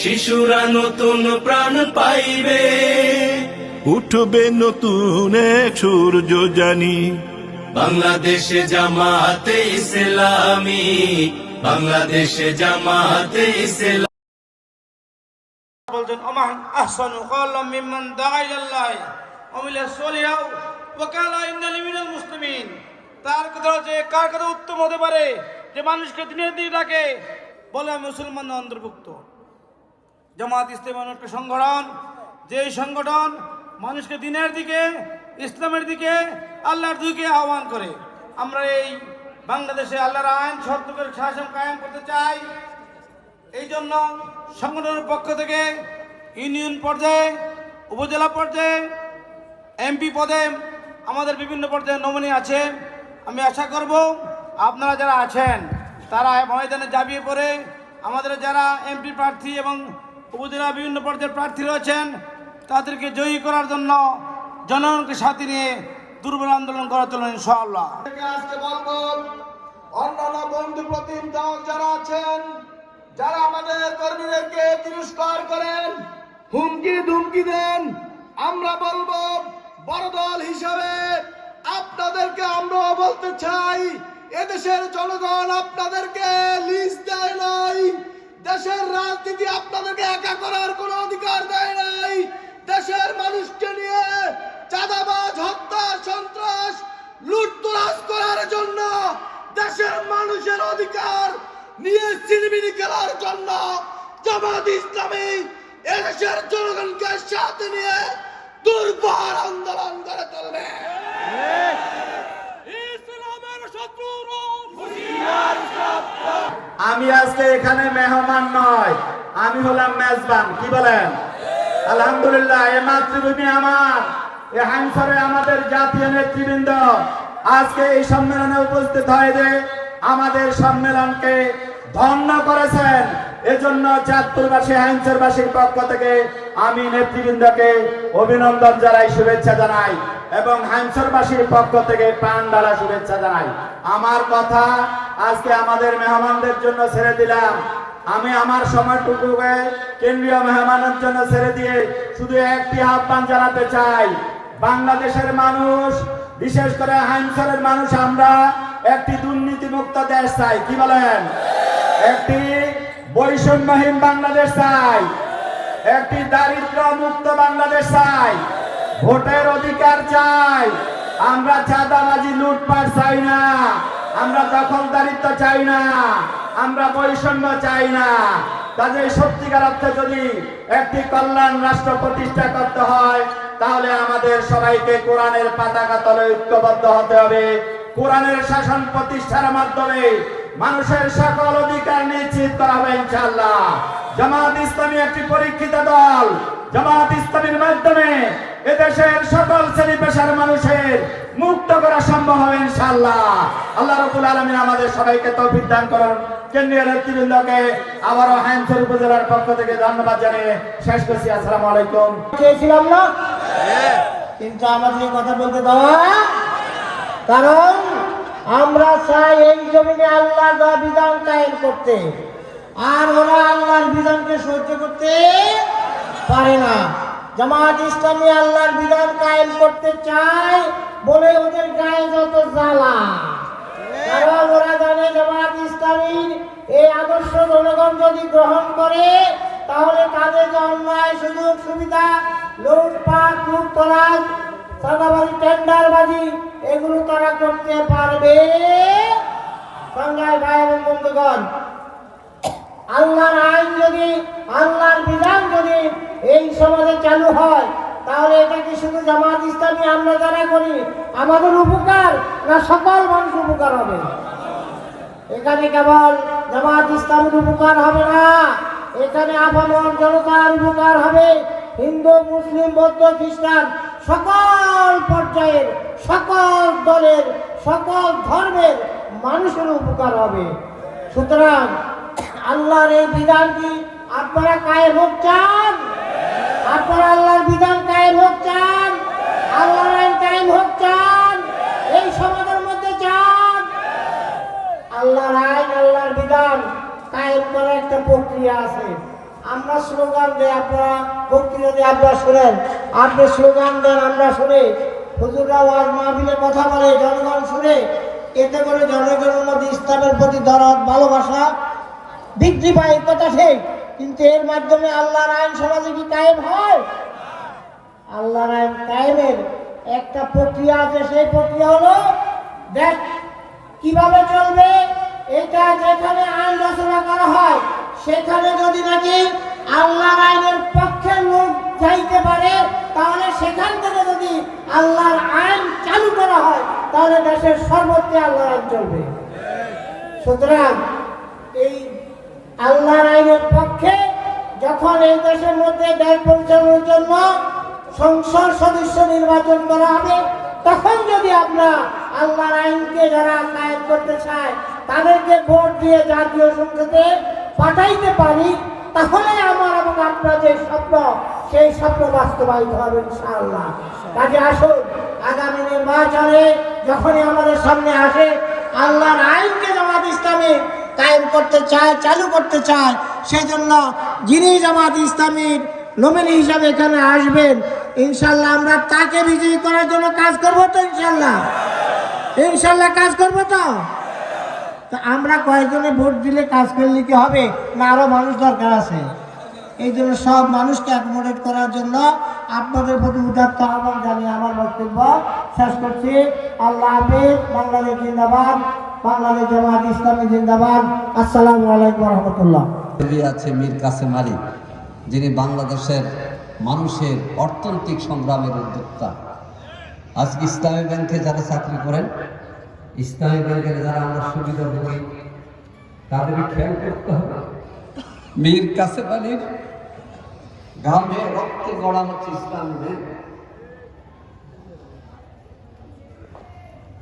শিশুরা নতুন প্রাণ পাইবে। উঠবে নতুন এক সূর্য জানি। বাংলাদেশে জামাতে ইসলামী বাংলাদেশে জামাতে ইসলামী। বলছেন ওমান আহসানু কওলাম মিম্মান দাআ ইলাল্লাহ। ওয়া মিলা সলিহাও ওয়া কালা ইন্নানি মিনাল মুসলিমিন। তার কথা হচ্ছে কার কথা উত্তম হতে পারে? যে মানুষকে দিনের দিকে ডাকে বলে মুসলমান অন্তর্ভুক্ত। জামাত ইসলাম একটা সংগঠন যে সংগঠন মানুষকে দিনের দিকে, ইসলামের দিকে আল্লাহর দিকে আহ্বান করে। আমরা এই বাংলাদেশে আল্লাহর আইন শর্ত শাসন কায়েম করতে চাই। এই জন্য সংগঠনের পক্ষ থেকে ইউনিয়ন পর্যায়ে, উপজেলা পর্যায়ে, এমপি পদে আমাদের বিভিন্ন পর্যায়ে নমুনি আছে। আমি আশা করব আপনারা যারা আছেন, তারা ময়দানে জাবিয়ে পড়ে। আমাদের যারা এমপি প্রার্থী এবং উপজেলা বিভিন্ন পর্যায়ের প্রার্থী রয়েছেন। তাদেরকে জয়ী করার জন্য জনগণকে সাথে নিয়ে দুর্বল আন্দোলন করা চলুন ইনশাআল্লাহ। আজকে বলব, অন্যান্য বন্ধু প্রতিম যারা আছেন, যারা আমাদের কর্মীদেরকে তিরস্কার করেন, হুমকি ধুমকি দেন, আমরা বলব, বড় দল হিসাবে আপনাদেরকে আমরাও বলতে চাই, এদেশের জনগণ আপনাদেরকে লিস্ট দেয় নাই। দেশের রাজনীতি আপনাদেরকে একা করার কোনো অধিকার দেয় নাই। দেশের মানুষকে নিয়ে চাঁদাবাজ, হত্যা, সন্ত্রাস, লুটতরাজ করার জন্য দেশের মানুষের অধিকার নিয়ে চিনিমিনি খেলার জন্য জামাত ইসলামী এদেশের জনগণকে সাথে নিয়ে দুর্বার আন্দোলন করে চলবে আমি আজকে এখানে মেহমান নয়, আমি হলাম মেজবান, কি বলেন? আলহামদুলিল্লাহ, এ মাতৃভূমি আমার, এ হাংসরে আমাদের জাতীয় নেতৃবৃন্দ। আজকে এই সম্মেলনে উপস্থিত হয় যে আমাদের সম্মেলনকে ধন্য করেছেন। এজন্য চাঁদপুরবাসী হাইমসরবাসীর পক্ষ থেকে আমি নেতৃবৃন্দকে অভিনন্দন জানাই, শুভেচ্ছা জানাই এবং হাইমসরবাসীর পক্ষ থেকে প্রাণ দ্বারা শুভেচ্ছা জানাই। আমার কথা আজকে আমাদের মেহমানদের জন্য ছেড়ে দিলাম। আমি আমার সময়টুকুকে কেন্দ্রীয় মেহমানের জন্য ছেড়ে দিয়ে শুধু একটি আহ্বান জানাতে চাই। বাংলাদেশের মানুষ, বিশেষ করে হাইমসরের মানুষ, আমরা একটি দুর্নীতিমুক্ত দেশ চাই। কি বলেন? একটি বৈষম্যহীন বাংলাদেশ চাই, একটি দারিদ্র মুক্ত বাংলাদেশ চাই, ভোটের অধিকার চাই, আমরা চাঁদাবাজি লুটপাট চাই না, আমরা দখলদারিত্ব চাই না, আমরা বৈষম্য চাই না। কাজে সত্যিকার অর্থে যদি একটি কল্যাণ রাষ্ট্র প্রতিষ্ঠা করতে হয়, তাহলে আমাদের সবাইকে কোরআনের পাতাকা তলে ঐক্যবদ্ধ হতে হবে। কোরআনের শাসন প্রতিষ্ঠার মাধ্যমে মানুষের সকল অধিকার নিশ্চিত করা হবে ইনশাআল্লাহ। জামাত ইসলামী একটি পরীক্ষিত দল। জামাত ইসলামীর মাধ্যমে এদেশের সকল শ্রেণি পেশার মানুষের মুক্ত করা সম্ভব হবে ইনশাআল্লাহ। আল্লাহ রাব্বুল আলামিন আমাদের সবাইকে তৌফিক দান করুন। কেন্দ্রীয় নেতৃবৃন্দকে আবারও হাইমসর উপজেলার পক্ষ থেকে ধন্যবাদ জানিয়ে শেষ করছি। আসসালামু আলাইকুম। চেয়েছিলাম না? কিন্তু আমাদের কথা বলতে দেওয়া কারণ আমরা চাই এই জমিনে আল্লাহর দেওয়া বিধান কায়েম করতে। আর ওরা আল্লাহর বিধানকে সহ্য করতে পারে না। জামাত ইসলামী আল্লাহর বিধান কায়েম করতে চায় বলে ওদের গায়ে যত জ্বালা। কারণ ওরা জানে জামাত ইসলামীর এই আদর্শ জনগণ যদি গ্রহণ করে, তাহলে তাদের যে অন্যায় সুযোগ সুবিধা লুটপাট, লুটতরাজ টেন্ডারবাজি এগুলো তারা করতে পারবে? সংজ্ঞায় ভাই এবং বন্ধুগণ, আল্লাহর আইন যদি, আল্লাহর বিধান যদি এই সমাজে চালু হয়, তাহলে এটা কি শুধু জামাত ইসলামী আমরা যারা করি, আমাদের উপকার না সকল মানুষ উপকার হবে? এখানে কেবল জামাত ইসলামের উপকার হবে না, এখানে আপামর জনতার উপকার হবে। হিন্দু, মুসলিম, বৌদ্ধ, খ্রিস্টান, সকল সকল দলের, সকল ধর্মের মানুষের উপকার হবে। সুতরাং আল্লাহর এই বিধান কি? আপনারা কায়েম হোক চান। আপনারা আল্লাহর বিধান কায়েম হোক চান। আল্লাহর আইন কায়েম হোক চান। এই সমাজের মধ্যে চান। আল্লাহর আইন, আল্লাহর বিধান কায়েম করার একটা প্রক্রিয়া আছে। আমরা স্লোগান দেই, আপনারা বক্তৃতা দিয়ে আপনারা শোনেন। আপনি স্লোগান দেন, আমরা শুনে। হুজুররা ওয়াজ মাহফিলে কথা বলে, জনগণ শুনে। এতে করে জনগণের মধ্যে ইসলামের প্রতি দরদ, ভালোবাসা, বৃদ্ধি পায় কথা ঠিক কিন্তু এর মাধ্যমে আল্লাহর আইন সমাজে কি কায়েম হয়? আল্লাহর আইন কায়েমের একটা প্রক্রিয়া আছে, সেই প্রক্রিয়া হলো, দেখ কীভাবে চলবে, এটা যেখানে আইন রচনা করা হয়, সেখানে যদি নাকি আল্লাহর আইনের পক্ষে লোক যাইতে পারে, তাহলে যদি আল্লাহর আইন চালু করা হয়, তাহলে দেশের সর্বত্র আল্লাহর আইন চলবে। সুতরাং এই আল্লাহর আইনের পক্ষে যখন এই দেশের মধ্যে দেশ পরিচালনার জন্য সংসদ সদস্য নির্বাচন করা হবে, তখন যদি আমরা আল্লাহর আইনকে যারা কায়েম করতে চায়, তাদেরকে ভোট দিয়ে জাতীয় সংসদে পাঠাইতে পারি তাহলে আমার এবং আপনার যে স্বপ্ন, সেই স্বপ্ন বাস্তবায়িত হবে ইনশাআল্লাহ। কাজে আসুন, আগামী নির্বাচনে যখনই আমাদের সামনে আসে, আল্লাহর আইনকে জামাত ইসলামী কায়েম করতে চায়, চালু করতে চায় সেই জন্য যিনি জামাত ইসলামীর নমিনি হিসাবে এখানে আসবেন ইনশাল্লাহ আমরা তাকে বিজয়ী করার জন্য কাজ করব তো ইনশাল্লাহ ইনশাল্লাহ কাজ করব তো? তা আমরা কয়েকজনে ভোট দিলে কাজ করলে কি হবে? না, আরও মানুষ দরকার আছে। এই জন্য সব মানুষকে অ্যাকোমোডেট করার জন্য আপনাদের প্রতি উদাত্ত আহ্বান জানিয়ে আমার বক্তব্য শেষ করছি। আল্লাহ হাফিজ। বাংলাদেশ জিন্দাবাদ। বাংলাদেশ জামাত ইসলামী জিন্দাবাদ। আসসালামু আলাইকুম রহমতুল্লাহ। আছে মীর কাসেম আলী, যিনি বাংলাদেশের মানুষের অর্থনৈতিক সংগ্রামের উদ্যোক্তা। আজকে ইসলামী ব্যাংকে যারা চাকরি করেন ইসলামী ব্যাংকের যারা আমরা সুবিধা ভোগী তাদেরকে খেয়াল করতে হবে। মীর কাসেম আলীর গ্রামে রক্তে গড়া হচ্ছে ইসলামী ব্যাংক।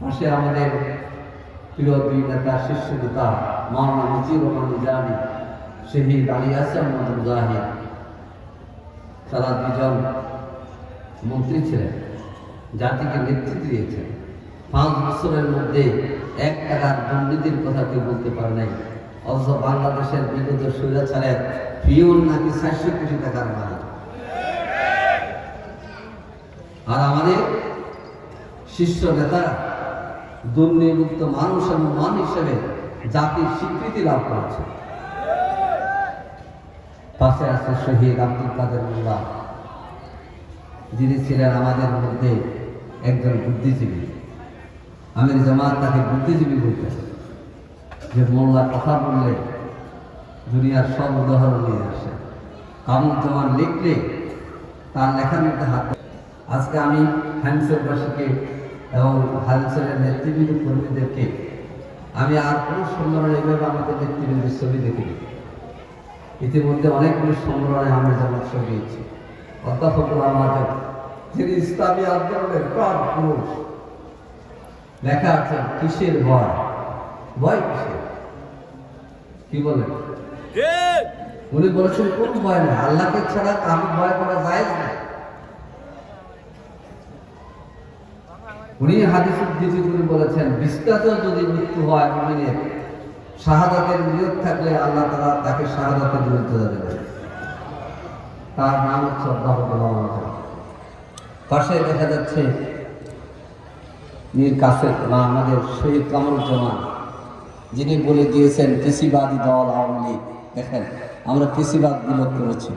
পাশে আমাদের প্রিয় দুই নেতা শীর্ষ নেতা মাওলানা মুজিবুর রহমান নিজামী শহীদ আলী আসাম মুজাহিদ। তারা দুজন মন্ত্রী ছিলেন জাতিকে নেতৃত্ব দিয়েছেন। পাঁচ বছরের মধ্যে এক টাকার দুর্নীতির কথা কেউ বলতে পারে নাই। অথচ বাংলাদেশের বিগত স্বৈরাচারের পিওন নাকি চারশো কোটি টাকার মালিক। আর আমাদের শীর্ষ নেতারা দুর্নীতিমুক্ত মানুষ এবং মান হিসেবে জাতির স্বীকৃতি লাভ করেছে। পাশে আছে শহীদ আব্দুল কাদের মোল্লা। যিনি ছিলেন আমাদের মধ্যে একজন বুদ্ধিজীবী। আমির জামাত তাকে বুদ্ধিজীবী বলতেছে যে মোল্লা কথা বললে দুনিয়ার সব উদাহরণ নিয়ে আসে। কামুল জামান লিখলে তার লেখার মধ্যে হাত আজকে আমি হ্যান্ডসেলবাসীকে এবং হ্যান্ডসেলের নেতৃবৃন্দ কর্মীদেরকে, আমি আর কোনো সম্মেলনে এইভাবে আমাদের নেতৃবৃন্দের ছবি দেখিনি। ইতিমধ্যে অনেকগুলি সম্মেলনে আমি জামাত সরিয়েছি অধ্যাপকুল আমাদের যিনি ইসলামী আন্দোলনের প্রাণ পুরুষ লেখা আছে কিসের ভয়? ভয় কিসের? কি বলেন উনি বলেছেন কোন ভয় নেই? আল্লাহকে ছাড়া আমি ভয় করা যায় না। উনি হাদিস উদ্ধৃতি করে বলেছেন বিস্তাত যদি মৃত্যু হয় মুমিনের শাহাদাতের নিয়োগ থাকলে আল্লাহ তারা তাকে শাহাদাতের মর্যাদা দেবেন তার নাম হচ্ছে অধ্যাপক পাশে দেখা যাচ্ছে মীর কাসের না আমাদের শহীদ কামরুজ্জামান, যিনি বলে দিয়েছেন কৃষিবাদী দল আওয়ামী লীগ। দেখেন, আমরা কৃষিবাদ বিলোপ করেছি।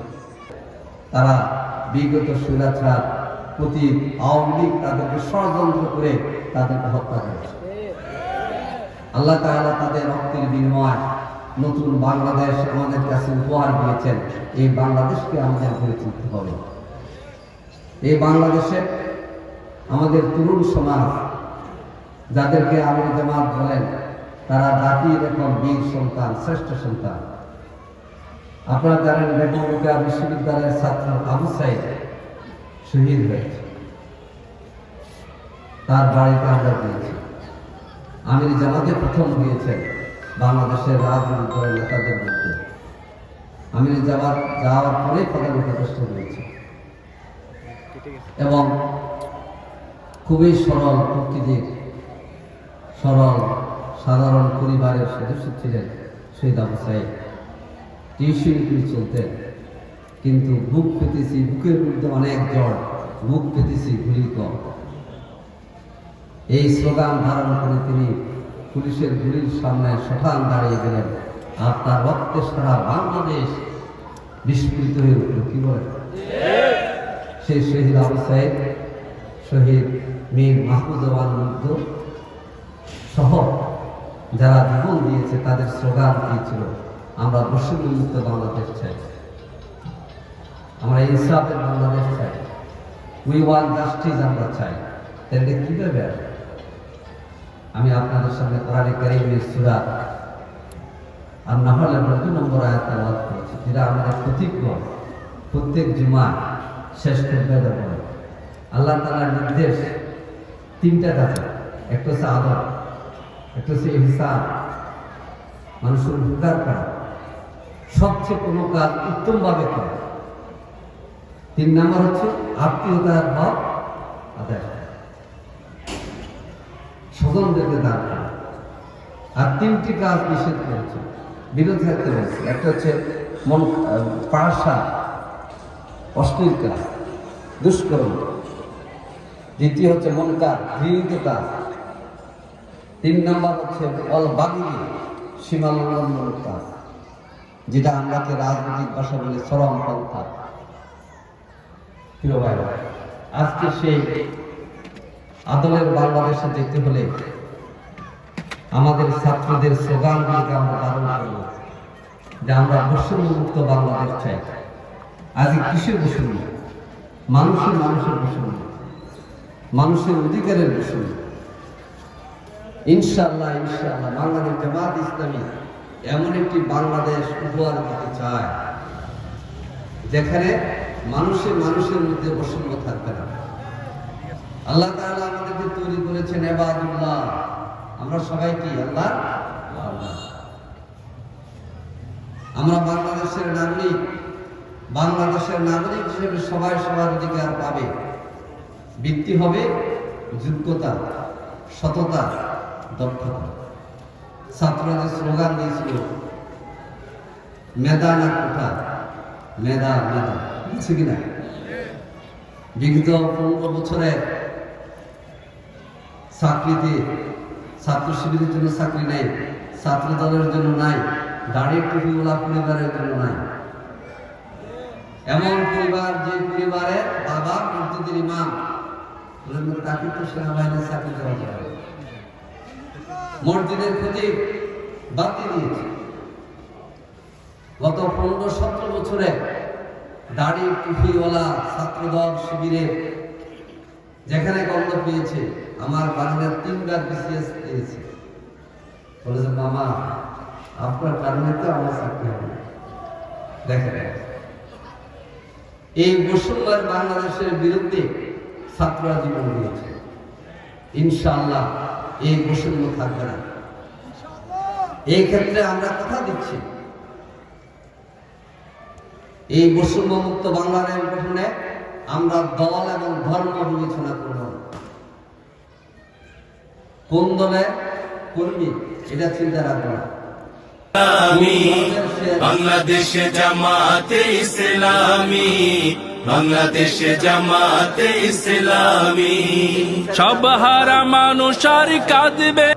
তারা বিগত সুরাছার প্রতি আওয়ামী লীগ তাদেরকে ষড়যন্ত্র করে তাদেরকে হত্যা করেছে। আল্লাহ তাআলা তাদের রক্তের বিনিময় নতুন বাংলাদেশ আমাদের কাছে উপহার দিয়েছেন। এই বাংলাদেশকে আমাদের গড়ে তুলতে হবে। এই বাংলাদেশে আমাদের তরুণ সমাজ যাদেরকে আমির জামাত বলেন, তারা জাতির এখন বীর সন্তান, শ্রেষ্ঠ সন্তান। আপনারা জানেন বেগম বিশ্ববিদ্যালয়ের ছাত্র আবু সাইদ শহীদ হয়েছে। তার বাড়িতে আমরা গিয়েছি আমির জামাতে প্রথম গিয়েছেন বাংলাদেশের রাজনৈতিক নেতাদের মধ্যে। আমির জামাত যাওয়ার পরে প্রধান উপদেষ্টা হয়েছে। এবং খুবই সরল প্রকৃতির সরল, সাধারণ পরিবারের সদস্য ছিলেন শহীদ আবু সাইদ। টিউশন চলতেন কিন্তু বুক পেতেছি বুকের মধ্যে অনেক জ্বর, বুক পেতেছি গুলি কম। এই স্লোগান ধারণ করে তিনি পুলিশের গুলির সামনে শঠান দাঁড়িয়ে গেলেন আর তার রক্তে সারা বাংলাদেশ বিস্ফোরিত হয়ে উঠল, কি বলে? সেই শহীদ আবু সাইদ, শহীদ মীর মাহমুদুর মুগ্ধ। সহ যারা জীবন দিয়েছে, তাদের স্লোগান দিয়েছিল আমরা মুক্ত বাংলাদেশ চাই। আমরা ইনসাফের বাংলাদেশ চাই। উই ওয়ান জাস্টিস আমরা চাই। তাহলে কীভাবে আসবে? আমি আপনাদের সামনে কোরআনে কারিমের সূরা আর না হলে নতুন নম্বর আয়াত তেলাওয়াত করেছি। যেটা আমাদের প্রতিজ্ঞ। প্রত্যেক জুমা শেষ করবে আল্লাহ তাআলার নির্দেশ তিনটা কাজে একটা হচ্ছে আদর একটা হচ্ছে ইহসান। মানুষের উপকার করা। সবচেয়ে কোনো কাজ উত্তমভাবে করা। তিন নাম্বার হচ্ছে আত্মীয়তার ভাব আদায়। স্বজনদেরকে দান করা। আর তিনটি কাজ নিষেধ করেছে, বিরোধ থাকতে বলছে। একটা হচ্ছে মন পাশা অশ্লীল কাজ, দুষ্কর্ম। দ্বিতীয় হচ্ছে মন কাজ ঘৃণিত কাজ তিন নাম্বার হচ্ছে অল বাগিয়ে সীমা লঙ্ঘনমূলক কাজ যেটা আমরাকে রাজনৈতিক ভাষা বলে চরম পন্থা। ভাইরা, আজকে সেই আদলের বাংলাদেশে যেতে হলে আমাদের ছাত্রদের স্লোগানগুলিকে আমরা ধারণ করব যে আমরা বৈষম্য মুক্ত বাংলাদেশ চাই। আজকে কিসের বৈষম্য? মানুষের মানুষের বৈষম্য মানুষের অধিকারের বৈষম্য। ইনশাআল্লাহ ইনশাআল্লাহ, বাংলাদেশ জামাত ইসলামী এমন একটি বাংলাদেশ উপহার দিতে চায়, যেখানে মানুষের মানুষের মধ্যে বৈষম্য থাকবে না। আল্লাহ তাআলা আমাদেরকে তৈরি করেছেন এবাদুল্লাহ আমরা সবাই কি, আল্লাহ। আমরা বাংলাদেশের নাগরিক বাংলাদেশের নাগরিক হিসেবে সবাই সবার অধিকার পাবে। বৃত্তি হবে যোগ্যতা, সততা দক্ষতা ছাত্ররা যে স্লোগান দিয়েছিল, মেধা না কোঠা, মেধা মেধা। বুঝছে কিনা বিগত পনেরো বছরে চাকরিতে, ছাত্র শিবিরের জন্য চাকরি নেই, ছাত্র দলের জন্য নাই, দাঁড়িয়ে টুপিওয়ালা পরিবারের জন্য নাই। এমন পরিবার যে পরিবারে বাবা মসজিদের ইমাম তাকে তো সেনাবাহিনীর চাকরি দেওয়া যাবে মসজিদের ক্ষতি বাতি দিয়েছে। গত পনেরো সতেরো বছরে দাড়ি টুপিওয়ালা ছাত্রদল শিবিরে যেখানে গন্ধ পেয়েছে, আমার বাংলার তিনবার বিসিএস পেয়েছে। বলেছে মামা, আপনার কারণে তো আমার চাকরি হবে না।" দেখেন, এই বৈষম্যের বাংলাদেশের বিরুদ্ধে ছাত্ররা জীবন দিয়েছে। ইনশাআল্লাহ এই বৈষম্য থাকবে না। এই ক্ষেত্রে আমরা কথা দিচ্ছি। এই বৈষম্য মুক্ত বাংলাদেশ গঠনে আমরা দল এবং ধর্ম বিবেচনা করব। কোন দলে কর্মী এটা চিন্তা রাখব না। ইসলামী বাংলাদেশে জামাতে ইসলামী। বাংলাদেশে জামাতে ইসলামী। সব হারা মানুষ আর কাঁদবে।